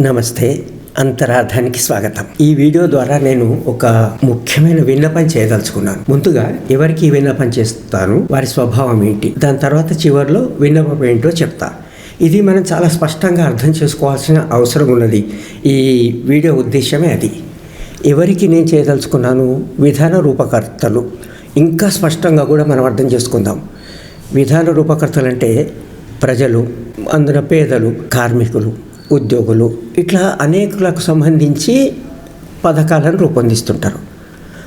నమస్తే అంతరార్థానికి స్వాగతం. ఈ వీడియో ద్వారా నేను ఒక ముఖ్యమైన విన్నపం చేయదలుచుకున్నాను. ముందుగా ఎవరికి విన్నపం చేస్తాను? వారి స్వభావం ఏంటి? దాని తర్వాత చివరిలో విన్నపం ఏంటో చెప్తా. ఇది మనం చాలా స్పష్టంగా అర్థం చేసుకోవాల్సిన అవసరం ఉన్నది. ఈ వీడియో ఉద్దేశమే అది. ఎవరికి నేను చేయదలుచుకున్నాను? విధాన రూపకర్తలు. ఇంకా స్పష్టంగా కూడా మనం అర్థం చేసుకుందాం. విధాన రూపకర్తలు అంటే ప్రజలు అందున పేదలు కార్మికులు. ఉద్యోగులు ఇట్లా అనేకులకు సంబంధించి పథకాలను రూపొందిస్తుంటారు.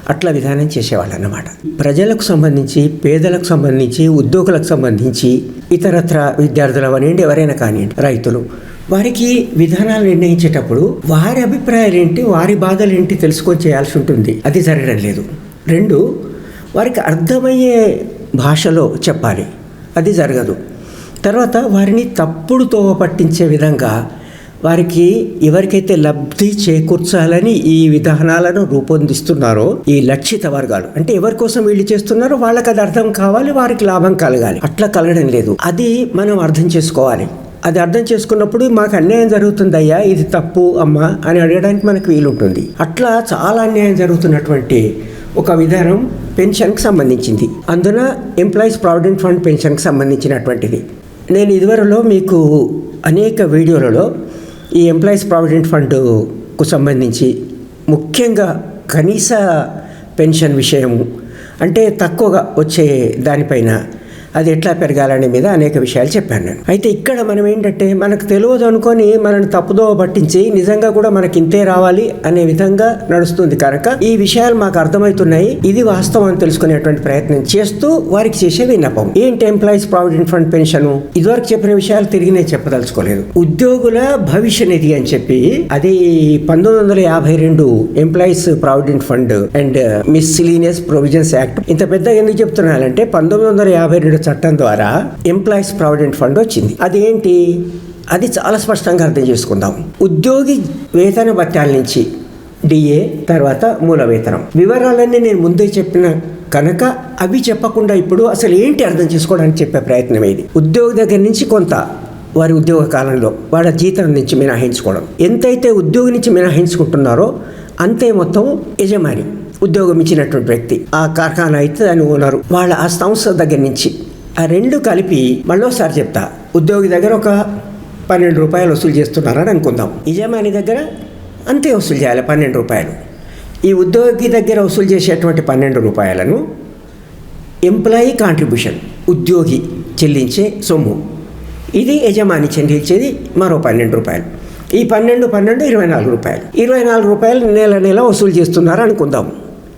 అట్లా విధానం చేసేవాళ్ళు అన్నమాట ప్రజలకు సంబంధించి పేదలకు సంబంధించి ఉద్యోగులకు సంబంధించి ఇతరత్ర విద్యార్థులు అవనివ్వండి ఎవరైనా కానివ్వండి రైతులు వారికి విధానాలు నిర్ణయించేటప్పుడు వారి అభిప్రాయాలు ఏంటి వారి బాధలు ఏంటి తెలుసుకొని చేయాల్సి ఉంటుంది. అది జరగడం లేదు. రెండు వారికి అర్థమయ్యే భాషలో చెప్పాలి. అది జరగదు. తర్వాత వారిని తప్పుడు తోవ పట్టించే విధంగా వారికి ఎవరికైతే లబ్ధి చేకూర్చాలని ఈ విధానాలను రూపొందిస్తున్నారో ఈ లక్షిత వర్గాలు అంటే ఎవరి కోసం వీళ్ళు చేస్తున్నారో వాళ్ళకి అది అర్థం కావాలి వారికి లాభం కలగాలి. అట్లా కలగడం లేదు. అది మనం అర్థం చేసుకోవాలి. అది అర్థం చేసుకున్నప్పుడు మాకు అన్యాయం జరుగుతుందయ్యా ఇది తప్పు అమ్మా అని అడగడానికి మనకు వీలుంటుంది. అట్లా చాలా అన్యాయం జరుగుతున్నటువంటి ఒక విధానం పెన్షన్కి సంబంధించింది. అందున ఎంప్లాయీస్ ప్రావిడెంట్ ఫండ్ పెన్షన్కి సంబంధించినటువంటిది. నేను ఇదివరలో మీకు అనేక వీడియోలలో ఈ ఎంప్లాయీస్ ప్రావిడెంట్ ఫండ్కు సంబంధించి ముఖ్యంగా కనీస పెన్షన్ విషయము అంటే తక్కువగా వచ్చే దానిపైన అది ఎట్లా పెరగాలనే మీద అనేక విషయాలు చెప్పాను నేను. అయితే ఇక్కడ మనం ఏంటంటే మనకు తెలియదు అనుకొని మనల్ని తప్పుదో పట్టించి నిజంగా కూడా మనకి ఇంతే రావాలి అనే విధంగా నడుస్తుంది కనుక ఈ విషయాలు మాకు అర్థమవుతున్నాయి. ఇది వాస్తవం అని తెలుసుకునేటువంటి ప్రయత్నం చేస్తూ వారికి చేసే విన్నపం. ఏంటి ఎంప్లాయీస్ ప్రావిడెంట్ ఫండ్ పెన్షన్ ఇదివరకు చెప్పిన విషయాలు తిరిగి నేను చెప్పదలుచుకోలేదు. ఉద్యోగుల భవిష్య నిధి అని చెప్పి అది పంతొమ్మిది వందల యాభై రెండు employees provident fund and miscellaneous provisions act ఇంత పెద్ద ఎందుకు చెప్తున్నానంటే పంతొమ్మిది వందల యాభై రెండు చట్టం ద్వారా ఎంప్లాయీస్ ప్రావిడెంట్ ఫండ్ వచ్చింది. అదేంటి? అది చాలా స్పష్టంగా అర్థం చేసుకుందాం. ఉద్యోగి వేతన భత్యాల నుంచి డిఏ తర్వాత మూల వేతనం. వివరాలన్నీ నేను ముందే చెప్పిన కనుక అవి చెప్పకుండా ఇప్పుడు అసలు ఏంటి అర్థం చేసుకోవడానికి చెప్పే ప్రయత్నం ఇది? ఉద్యోగి దగ్గర నుంచి కొంత వారి ఉద్యోగ కాలంలో వాళ్ళ జీతం నుంచి మినహాయించుకోవడం. ఎంతైతే ఉద్యోగి నుంచి మినహాయించుకుంటున్నారో అంతే మొత్తం యజమాని ఉద్యోగం ఇచ్చినటువంటి వ్యక్తి ఆ కార్ఖానా అయితే దాని ఓనరు వాళ్ళ ఆ సంస్థ దగ్గర నుంచి ఆ రెండు కలిపి మళ్ళోసారి చెప్తా. ఉద్యోగి దగ్గర ఒక పన్నెండు రూపాయలు వసూలు చేస్తున్నారని అనుకుందాం. యజమాని దగ్గర అంతే వసూలు చేయాలి పన్నెండు రూపాయలు. ఈ ఉద్యోగి దగ్గర వసూలు చేసేటువంటి పన్నెండు రూపాయలను ఎంప్లాయీ కాంట్రిబ్యూషన్ ఉద్యోగి చెల్లించే సొమ్ము. ఇది యజమాని చెల్లించేది మరో పన్నెండు రూపాయలు. ఈ పన్నెండు పన్నెండు ఇరవై నాలుగు రూపాయలు. ఇరవై నాలుగు రూపాయలు నెల నెల వసూలు చేస్తున్నారు అనుకుందాం.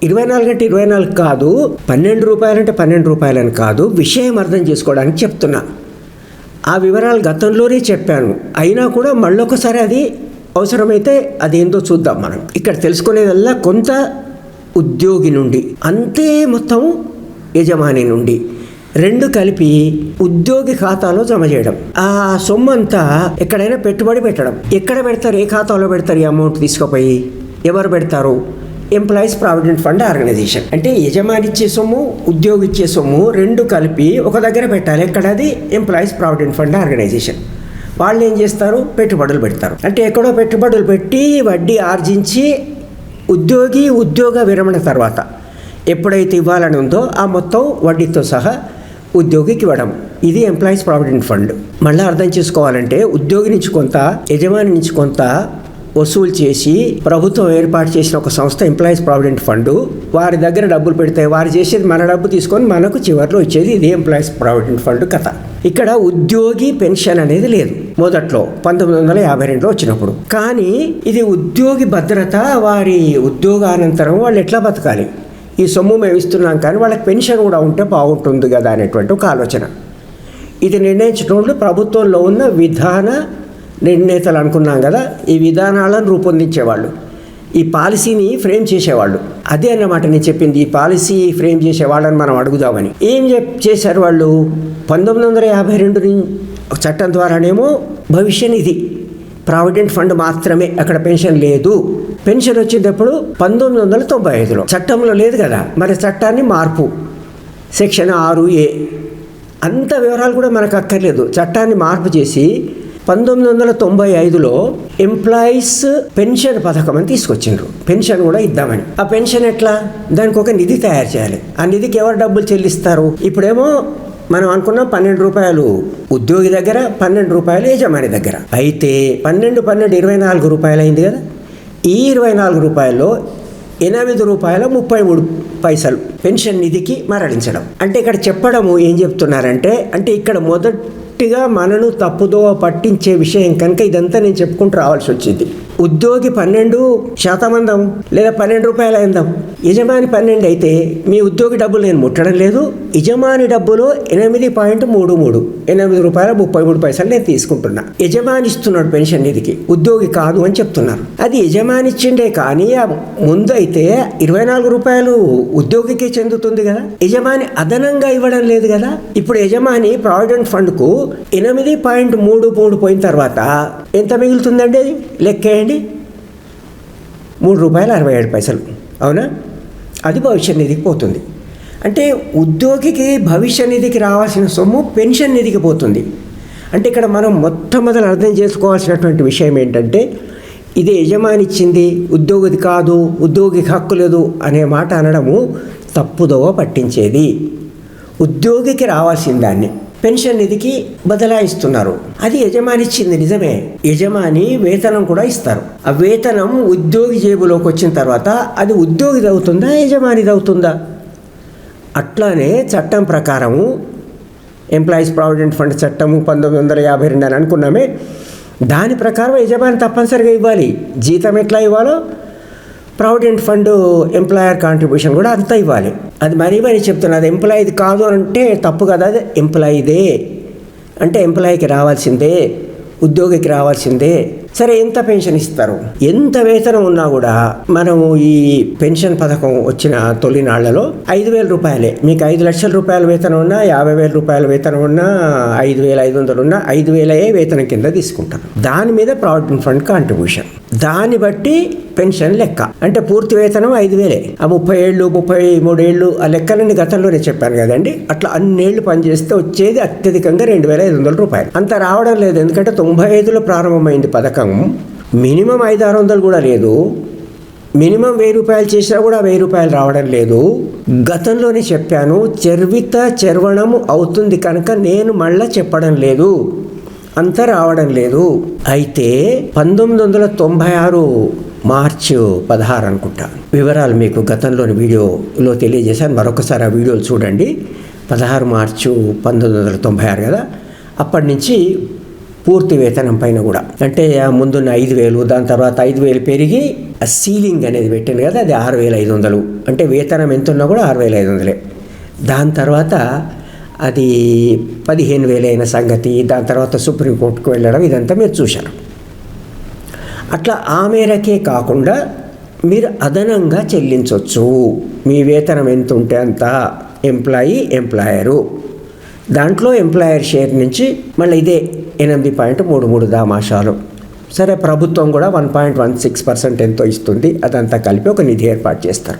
ఇరవై నాలుగు అంటే ఇరవై నాలుగు కాదు పన్నెండు రూపాయలు అంటే పన్నెండు రూపాయలని కాదు విషయం అర్థం చేసుకోవడానికి చెప్తున్నా. ఆ వివరాలు గతంలోనే చెప్పాను. అయినా కూడా మళ్ళొకసారి అది అవసరమైతే అదేందో చూద్దాం మనం. ఇక్కడ తెలుసుకునేదల్లా కొంత ఉద్యోగి నుండి అంతే మొత్తం యజమాని నుండి రెండు కలిపి ఉద్యోగి ఖాతాలో జమ చేయడం. ఆ సొమ్ము అంతా ఎక్కడైనా పెట్టుబడి పెట్టడం. ఎక్కడ పెడతారు ఏ ఖాతాలో పెడతారు ఈ అమౌంట్ తీసుకుపోయి? ఎవరు పెడతారు? ఎంప్లాయీస్ ప్రావిడెంట్ ఫండ్ ఆర్గనైజేషన్ అంటే యజమాని ఇచ్చే సొమ్ము ఉద్యోగి ఇచ్చే సొమ్ము రెండు కలిపి ఒక దగ్గర పెట్టాలి. ఎక్కడది? ఎంప్లాయీస్ ప్రావిడెంట్ ఫండ్ ఆర్గనైజేషన్ వాళ్ళు ఏం చేస్తారు? పెట్టుబడులు పెడతారు. అంటే ఎక్కడో పెట్టుబడులు పెట్టి వడ్డీ ఆర్జించి ఉద్యోగి ఉద్యోగ విరమణ తర్వాత ఎప్పుడైతే ఇవ్వాలని ఉందో ఆ మొత్తం వడ్డీతో సహా ఉద్యోగికి ఇవ్వడం. ఇది ఎంప్లాయీస్ ప్రావిడెంట్ ఫండ్ మళ్ళీ అర్థం చేసుకోవాలంటే ఉద్యోగి నుంచి కొంత యజమాని నుంచి కొంత వసూలు చేసి ప్రభుత్వం ఏర్పాటు చేసిన ఒక సంస్థ ఎంప్లాయీస్ ప్రావిడెంట్ ఫండ్ వారి దగ్గర డబ్బులు పెడితే వారు చేసేది మన డబ్బు తీసుకొని మనకు చివరిలో ఇచ్చేది ఇది ఎంప్లాయీస్ ప్రావిడెంట్ ఫండ్ కథ. ఇక్కడ ఉద్యోగి పెన్షన్ అనేది లేదు. మొదట్లో పంతొమ్మిది వందల యాభై రెండులో వచ్చినప్పుడు. కానీ ఇది ఉద్యోగి భద్రత వారి ఉద్యోగానంతరం వాళ్ళు ఎట్లా బతకాలి? ఈ సొమ్ము మేము ఇస్తున్నాం కానీ వాళ్ళకి పెన్షన్ కూడా ఉంటే బాగుంటుంది కదా అనేటువంటి ఒక ఆలోచన. ఇది నిర్ణయించడంలో ప్రభుత్వంలో ఉన్న విధాన నిర్ణేతలు అనుకున్నాం కదా ఈ విధానాలను రూపొందించేవాళ్ళు. ఈ పాలసీని ఫ్రేమ్ చేసేవాళ్ళు. అదే అన్నమాట నేను చెప్పింది ఈ పాలసీ ఫ్రేమ్ చేసే వాళ్ళని మనం అడుగుదామని. ఏం చెప్ చేశారు వాళ్ళు? పంతొమ్మిది వందల యాభై రెండు చట్టం ద్వారానేమో భవిష్య నిధి ప్రావిడెంట్ ఫండ్ మాత్రమే అక్కడ పెన్షన్ లేదు. పెన్షన్ వచ్చేటప్పుడు పంతొమ్మిది వందల తొంభై ఐదులో. చట్టంలో లేదు కదా మరి చట్టాన్ని మార్పు. సెక్షన్ ఆరు ఏ. అంత వివరాలు కూడా మనకు అక్కర్లేదు. చట్టాన్ని మార్పు చేసి పంతొమ్మిది వందల తొంభై ఐదులో ఎంప్లాయీస్ పెన్షన్ పథకం అని తీసుకొచ్చిండ్రు. పెన్షన్ కూడా ఇద్దామని. ఆ పెన్షన్ ఎట్లా? దానికి ఒక నిధి తయారు చేయాలి. ఆ నిధికి ఎవరు డబ్బులు చెల్లిస్తారు? ఇప్పుడేమో మనం అనుకున్నాం పన్నెండు రూపాయలు ఉద్యోగి దగ్గర పన్నెండు రూపాయలు యజమాని దగ్గర. అయితే పన్నెండు పన్నెండు ఇరవై నాలుగు రూపాయలు అయింది కదా. ఈ ఇరవై నాలుగు రూపాయల్లో ఎనిమిది రూపాయల ముప్పై మూడు పైసలు పెన్షన్ నిధికి మరలించడం. అంటే ఇక్కడ చెప్పడము ఏం చెప్తున్నారంటే అంటే ఇక్కడ గట్టిగా మనను తప్పుదో పట్టించే విషయం కనుక ఇదంతా నేను చెప్పుకుంటూ రావాల్సి వచ్చింది. ఉద్యోగి పన్నెండు శాతం అందాం లేదా పన్నెండు రూపాయలు అయిందాం యజమాని పన్నెండు అయితే మీ ఉద్యోగి డబ్బులు నేను ముట్టడం లేదు. యజమాని డబ్బులో ఎనిమిది పాయింట్ మూడు మూడు ఎనిమిది రూపాయల ముప్పై మూడు పైసలు నేను తీసుకుంటున్నా. యజమాని ఇస్తున్నాడు పెన్షన్ నిధికి ఉద్యోగి కాదు అని చెప్తున్నారు. అది యజమాని ఇచ్చిండే కానీ ముందు అయితే ఇరవై నాలుగు రూపాయలు ఉద్యోగికే చెందుతుంది కదా. యజమాని అదనంగా ఇవ్వడం లేదు కదా. ఇప్పుడు యజమాని ప్రావిడెంట్ ఫండ్కు ఎనిమిది పాయింట్ మూడు మూడు పోయిన తర్వాత ఎంత మిగులుతుందండి? అది లెక్కేయండి మూడు రూపాయలు అరవై ఏడు పైసలు. అవునా? అది భవిష్య నిధికి పోతుంది. అంటే ఉద్యోగికి భవిష్య నిధికి రావాల్సిన సొమ్ము పెన్షన్ నిధికి పోతుంది. అంటే ఇక్కడ మనం మొట్టమొదలు అర్థం చేసుకోవాల్సినటువంటి విషయం ఏంటంటే ఇది యజమాని ఇచ్చింది ఉద్యోగిది కాదు ఉద్యోగికి హక్కు లేదు అనే మాట అనడము తప్పుదోవ పట్టించేది. ఉద్యోగికి రావాల్సిన దాన్ని. పెన్షన్ నిధికి బదలాయిస్తున్నారు. అది యజమాని ఇచ్చింది నిజమే. యజమాని వేతనం కూడా ఇస్తారు. ఆ వేతనం ఉద్యోగి జేబులోకి వచ్చిన తర్వాత అది ఉద్యోగిది అవుతుందా యజమానిది అవుతుందా అట్లానే చట్టం ప్రకారము ఎంప్లాయీస్ ప్రావిడెంట్ ఫండ్ చట్టము పంతొమ్మిది వందల యాభై రెండు అని అనుకున్నామే. దాని ప్రకారం యజమాని తప్పనిసరిగా ఇవ్వాలి. జీతం ఎట్లా ఇవ్వాలో? ప్రావిడెంట్ ఫండ్ ఎంప్లాయర్ కాంట్రిబ్యూషన్ కూడా అంతా ఇవ్వాలి. అది మరీ మరీ చెప్తున్నా అది ఎంప్లాయీది కాదు అంటే తప్పు కదా అది? ఎంప్లాయీదే అంటే ఎంప్లాయీకి రావాల్సిందే ఉద్యోగికి రావాల్సిందే. సరే ఎంత పెన్షన్ ఇస్తారు? ఎంత వేతనం ఉన్నా కూడా మనము ఈ పెన్షన్ పథకం వచ్చిన తొలినాళ్ళలో ఐదు వేల రూపాయలే. మీకు ఐదు లక్షల రూపాయల వేతనం ఉన్నా యాభై వేల రూపాయల వేతనం ఉన్నా ఐదు వేల ఐదు వందలు ఉన్నా ఐదు వేలే వేతనం కింద తీసుకుంటారు దాని మీద ప్రావిడెంట్ ఫండ్ కాంట్రిబ్యూషన్. దాన్ని బట్టి పెన్షన్ లెక్క. అంటే పూర్తి వేతనం ఐదు వేలే. ఆ ముప్పై ఏళ్ళు ముప్పై మూడేళ్ళు ఆ లెక్కలన్నీ గతంలోనే చెప్పాను కదండి. అట్లా అన్నేళ్ళు పనిచేస్తే వచ్చేది అత్యధికంగా రెండు వేల ఐదు వందల రూపాయలు. అంత రావడం లేదు. ఎందుకంటే తొంభై ఐదులో ప్రారంభమైంది పథకం. మినిమం ఐదు ఆరు వందలు కూడా లేదు. మినిమం వెయ్యి రూపాయలు చేసినా కూడా వెయ్యి రూపాయలు రావడం లేదు. గతంలోనే చెప్పాను చర్విత చర్వణం అవుతుంది కనుక నేను మళ్ళా చెప్పడం లేదు. అంత రావడం లేదు. అయితే పంతొమ్మిది వందల తొంభై ఆరు మార్చి పదహారు అనుకుంటా. వివరాలు మీకు గతంలోని వీడియోలో తెలియజేశాను. మరొకసారి ఆ వీడియోలు చూడండి. పదహారు మార్చు పంతొమ్మిది వందల తొంభై ఆరు కదా? అప్పటి నుంచి పూర్తి వేతనం పైన కూడా. అంటే ముందున్న ఐదు వేలు దాని తర్వాత ఐదు వేలు పెరిగి ఆ సీలింగ్ అనేది పెట్టింది కదా అది ఆరు వేల ఐదు వందలు. అంటే వేతనం ఎంత ఉన్నా కూడా ఆరు వేల ఐదు వందలే. దాని తర్వాత అది పదిహేను వేలైన సంగతి దాని తర్వాత సుప్రీంకోర్టుకు వెళ్ళడం ఇదంతా మీరు చూశారు. అట్లా ఆ మేరకే కాకుండా మీరు అదనంగా చెల్లించవచ్చు మీ వేతనం ఎంత ఉంటే అంత ఎంప్లాయీ ఎంప్లాయరు. దాంట్లో ఎంప్లాయర్ షేర్ నుంచి మళ్ళీ ఇదే ఎనిమిది పాయింట్ మూడు మూడు దామాషాలు. సరే ప్రభుత్వం కూడా one point one six percent ఎంతో ఇస్తుంది. అదంతా కలిపి ఒక నిధి ఏర్పాటు చేస్తారు.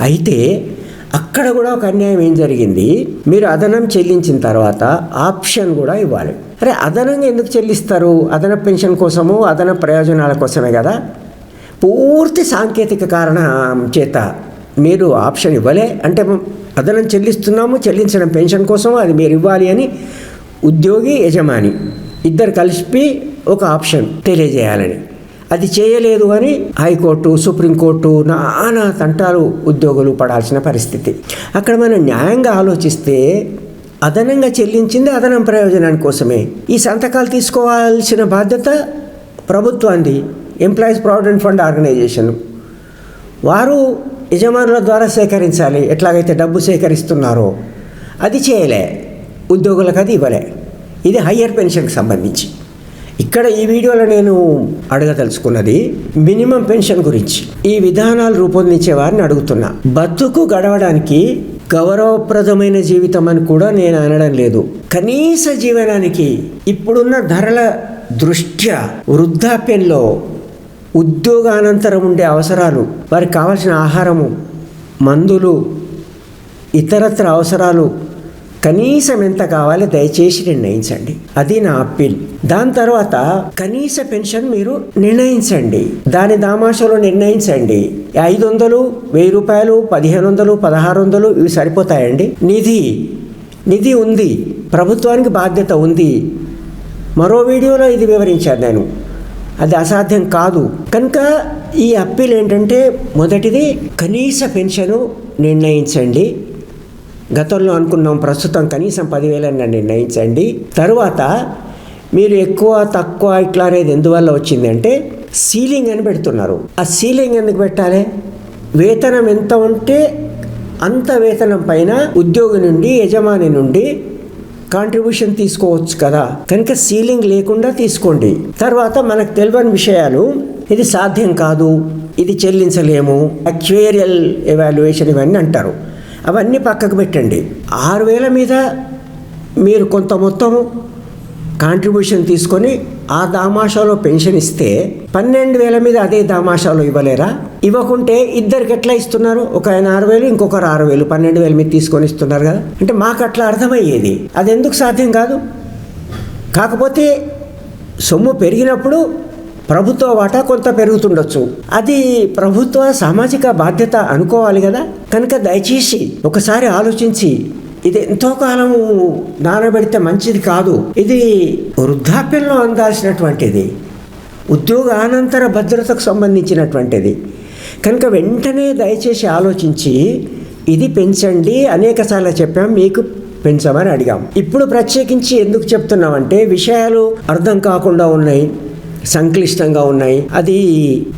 అయితే అక్కడ కూడా ఒక అన్యాయం ఏం జరిగింది? మీరు అదనం చెల్లించిన తర్వాత ఆప్షన్ కూడా ఇవ్వాలి. అరే అదనంగా ఎందుకు చెల్లిస్తారు? అదన పెన్షన్ కోసము అదన ప్రయోజనాల కోసమే కదా? పూర్తి సాంకేతిక కారణం చేత మీరు ఆప్షన్ ఇవ్వలే. అంటే అదనం చెల్లిస్తున్నాము చెల్లించడం పెన్షన్ కోసం అది మీరు ఇవ్వాలి అని ఉద్యోగి యజమాని ఇద్దరు కలిసి ఒక ఆప్షన్ తెలియజేయాలని. అది చేయలేదు అని హైకోర్టు సుప్రీంకోర్టు నానా తంటాలు ఉద్యోగులు పడాల్సిన పరిస్థితి. అక్కడ మనం న్యాయంగా ఆలోచిస్తే అదనంగా చెల్లించింది అదనం ప్రయోజనాని కోసమే. ఈ సంతకాలు తీసుకోవాల్సిన బాధ్యత ప్రభుత్వాన్ని ఎంప్లాయీస్ ప్రావిడెంట్ ఫండ్ ఆర్గనైజేషన్ వారు యజమానుల ద్వారా సేకరించాలి ఎట్లాగైతే డబ్బు సేకరిస్తున్నారో. అది చేయలే. ఉద్యోగులకు అది ఇవ్వలే. ఇది హయ్యర్ పెన్షన్కి సంబంధించి. ఇక్కడ ఈ వీడియోలో నేను అడగదలుచుకున్నది మినిమం పెన్షన్ గురించి. ఈ విధానాలు రూపొందించే వారిని అడుగుతున్నా. బతుకు గడవడానికి గౌరవప్రదమైన జీవితం అని కూడా నేను అనడం లేదు. కనీస జీవనానికి ఇప్పుడున్న ధరల దృష్ట్యా వృద్ధాప్యంలో ఉద్యోగానంతరం ఉండే అవసరాలు వారికి కావాల్సిన ఆహారము మందులు ఇతరత్ర అవసరాలు కనీసం ఎంత కావాలి దయచేసి నిర్ణయించండి. అది నా అప్పీల్. దాని తర్వాత కనీస పెన్షన్ మీరు నిర్ణయించండి. దాని దామాషలో నిర్ణయించండి. ఐదు వందలు వెయ్యి రూపాయలు పదిహేను వందలు పదహారు వందలు ఇవి సరిపోతాయండి. నిధి నిధి ఉంది. ప్రభుత్వానికి బాధ్యత ఉంది. మరో వీడియోలో ఇది వివరించాను నేను. అది అసాధ్యం కాదు. కనుక ఈ అప్పీల్ ఏంటంటే మొదటిది కనీస పెన్షను నిర్ణయించండి. గతంలో అనుకున్నాం ప్రస్తుతం కనీసం పదివేలని నిర్ణయించండి. తరువాత మీరు ఎక్కువ తక్కువ ఇట్లా అనేది ఎందువల్ల వచ్చిందంటే సీలింగ్ అని పెడుతున్నారు. ఆ సీలింగ్ ఎందుకు పెట్టాలి? వేతనం ఎంత ఉంటే అంత వేతనం పైన ఉద్యోగి నుండి యజమాని నుండి కాంట్రిబ్యూషన్ తీసుకోవచ్చు కదా. కనుక సీలింగ్ లేకుండా తీసుకోండి. తర్వాత మనకు తెలియని విషయాలు ఇది సాధ్యం కాదు ఇది చెల్లించలేము అక్వేరియల్ ఎవాల్యుయేషన్ ఇవన్నీ అంటారు. అవన్నీ పక్కకు పెట్టండి. ఆరు వేల మీద మీరు కొంత మొత్తం కాంట్రిబ్యూషన్ తీసుకొని ఆ దామాషాలో పెన్షన్ ఇస్తే పన్నెండు వేల మీద అదే దామాషాలో ఇవ్వలేరా? ఇవ్వకుంటే ఇద్దరికి ఎట్లా ఇస్తున్నారు? ఒక ఆయన ఆరు వేలు ఇంకొకరు ఆరు వేలు పన్నెండు వేల మీద తీసుకొని ఇస్తున్నారు కదా. అంటే మాకు అట్లా అర్థమయ్యేది. అది ఎందుకు సాధ్యం కాదు? కాకపోతే సొమ్ము పెరిగినప్పుడు ప్రభుత్వ వాటా కొంత పెరుగుతుండొచ్చు. అది ప్రభుత్వ సామాజిక బాధ్యత అనుకోవాలి కదా? కనుక దయచేసి ఒకసారి ఆలోచించి ఇది ఎంతో కాలం నానబెడితే మంచిది కాదు. ఇది వృద్ధాప్యంలో అందాల్సినటువంటిది. ఉద్యోగ అనంతర భద్రతకు సంబంధించినటువంటిది. కనుక వెంటనే దయచేసి ఆలోచించి ఇది పెంచండి అనేకసార్లు చెప్పాం మీకు పెంచమని అడిగాం. ఇప్పుడు ప్రత్యేకించి ఎందుకు చెప్తున్నామంటే విషయాలు అర్థం కాకుండా ఉన్నాయి. సంక్లిష్టంగా ఉన్నాయి. అది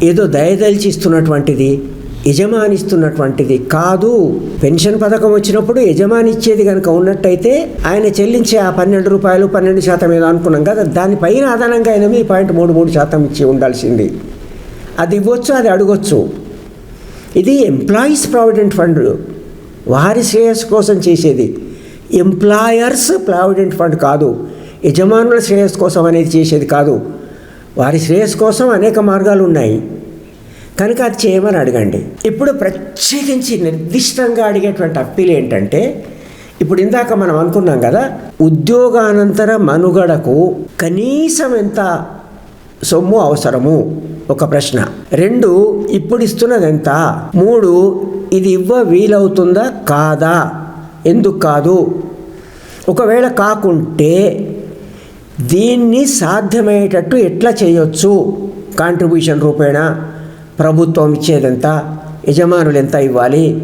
ఏదో దయదలిచి ఇస్తున్నటువంటిది కాదు. పెన్షన్ పథకం వచ్చినప్పుడు యజమాని ఇచ్చేది కనుక ఉన్నట్టయితే ఆయన చెల్లించే ఆ పన్నెండు రూపాయలు పన్నెండు శాతం ఏదో అనుకున్నాం కదా దానిపైన అదనంగా మీ పాయింట్ మూడు మూడు శాతం ఇచ్చి ఉండాల్సింది. అది ఇవ్వచ్చు అది అడగొచ్చు. ఇది ఎంప్లాయీస్ ప్రావిడెంట్ ఫండ్ వారి శ్రేయస్సు కోసం చేసేది. ఎంప్లాయర్స్ ప్రావిడెంట్ ఫండ్ కాదు. యజమానుల శ్రేయస్సు కోసం అనేది చేసేది కాదు. వారి శ్రేయస్సు కోసం అనేక మార్గాలు ఉన్నాయి. కనుక అది చేయమని అడగండి. ఇప్పుడు ప్రత్యేకించి నిర్దిష్టంగా అడిగేటువంటి అప్పీల్ ఏంటంటే ఇప్పుడు ఇందాక మనం అనుకున్నాం కదా ఉద్యోగానంతర మనుగడకు కనీసం ఎంత సొమ్ము అవసరము? ఒక ప్రశ్న. రెండు ఇప్పుడు ఇస్తున్నది ఎంత? మూడు ఇది ఇవ్వ వీలవుతుందా? కాదా? ఎందుకు కాదు? ఒకవేళ కాకుంటే దీన్ని సాధ్యమయ్యేటట్టు ఎట్లా చేయొచ్చు? కాంట్రిబ్యూషన్ రూపేణ ప్రభుత్వం ఇచ్చేదెంత? యజమానులు ఎంత ఇవ్వాలి?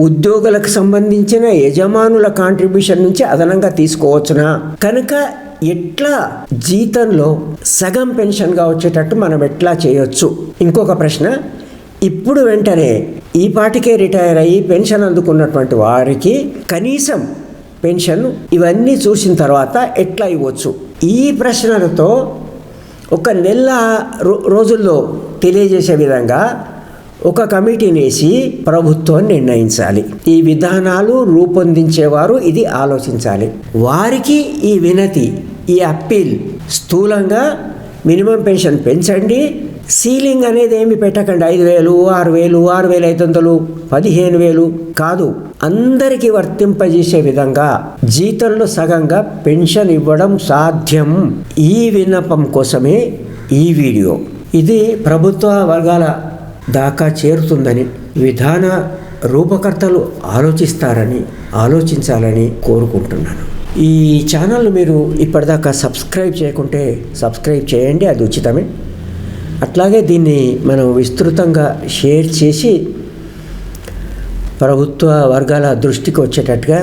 ఉద్యోగులకు సంబంధించిన యజమానుల కాంట్రిబ్యూషన్ నుంచి అదనంగా తీసుకోవచ్చునా? కనుక ఎట్లా జీతంలో సగం పెన్షన్గా వచ్చేటట్టు మనం ఎట్లా చేయొచ్చు? ఇంకొక ప్రశ్న ఇప్పుడు వెంటనే ఈ పాటికే రిటైర్ అయ్యి పెన్షన్ అందుకున్నటువంటి వారికి కనీసం పెన్షన్ ఇవన్నీ చూసిన తర్వాత ఎట్లా ఇవ్వచ్చు? ఈ ప్రశ్నలతో ఒక నెల రో- రోజుల్లో తెలియజేసే విధంగా ఒక కమిటీని వేసి ప్రభుత్వం నిర్ణయించాలి. ఈ విధానాలు రూపొందించేవారు ఇది ఆలోచించాలి. వారికి ఈ వినతి ఈ అప్పీల్ స్థూలంగా మినిమం పెన్షన్ పెంచండి సీలింగ్ అనేది ఏమి పెట్టకండి. ఐదు వేలు ఆరు వేలు ఆరు వేల ఐదు వందలు పదిహేను వేలు కాదు. అందరికీ వర్తింపజేసే విధంగా జీతంలో సగంగా పెన్షన్ ఇవ్వడం సాధ్యం. ఈ విన్నపం కోసమే ఈ వీడియో. ఇది ప్రభుత్వ వర్గాల దాకా చేరుతుందని విధాన రూపకర్తలు ఆలోచిస్తారని ఆలోచించాలని కోరుకుంటున్నాను. ఈ ఛానల్ మీరు ఇప్పటిదాకా సబ్స్క్రైబ్ చేయకుంటే సబ్స్క్రైబ్ చేయండి. అది ఉచితమే. అట్లాగే దీన్ని మనం విస్తృతంగా షేర్ చేసి ప్రభుత్వ వర్గాల దృష్టికి వచ్చేటట్టుగా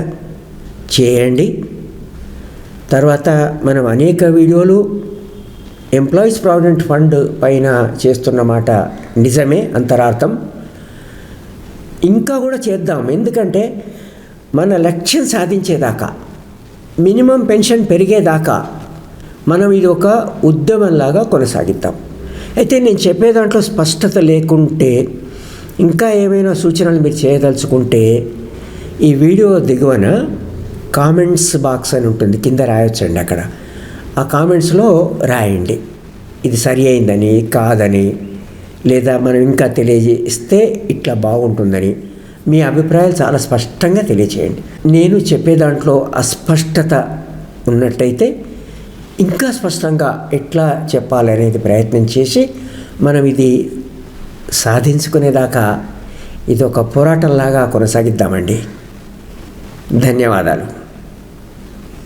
చేయండి. తర్వాత మనం అనేక వీడియోలు ఎంప్లాయీస్ ప్రావిడెంట్ ఫండ్ పైన చేస్తున్న మాట నిజమే అంతరార్థం. ఇంకా కూడా చేద్దాం. ఎందుకంటే మన లక్ష్యం సాధించేదాకా మినిమం పెన్షన్ పెరిగేదాకా మనం ఇది ఒక ఉద్యమంలాగా కొనసాగిద్దాం. అయితే నేను చెప్పే దాంట్లో స్పష్టత లేకుంటే ఇంకా ఏమైనా సూచనలు మీరు చేయదలుచుకుంటే ఈ వీడియో దిగువన కామెంట్స్ బాక్స్ అని ఉంటుంది. కింద రాయొచ్చండి అక్కడ. ఆ కామెంట్స్లో రాయండి. ఇది సరి అయిందని కాదని లేదా మనం ఇంకా తెలియజేస్తే ఇట్లా బాగుంటుందని మీ అభిప్రాయాలు చాలా స్పష్టంగా తెలియచేయండి. నేను చెప్పే దాంట్లో అస్పష్టత ఉన్నట్టయితే ఇంకా స్పష్టంగా ఎట్లా చెప్పాలనేది ప్రయత్నం చేసి మనం ఇది సాధించుకునేదాకా ఇది ఒక పోరాటంలాగా కొనసాగిద్దామండి. ధన్యవాదాలు.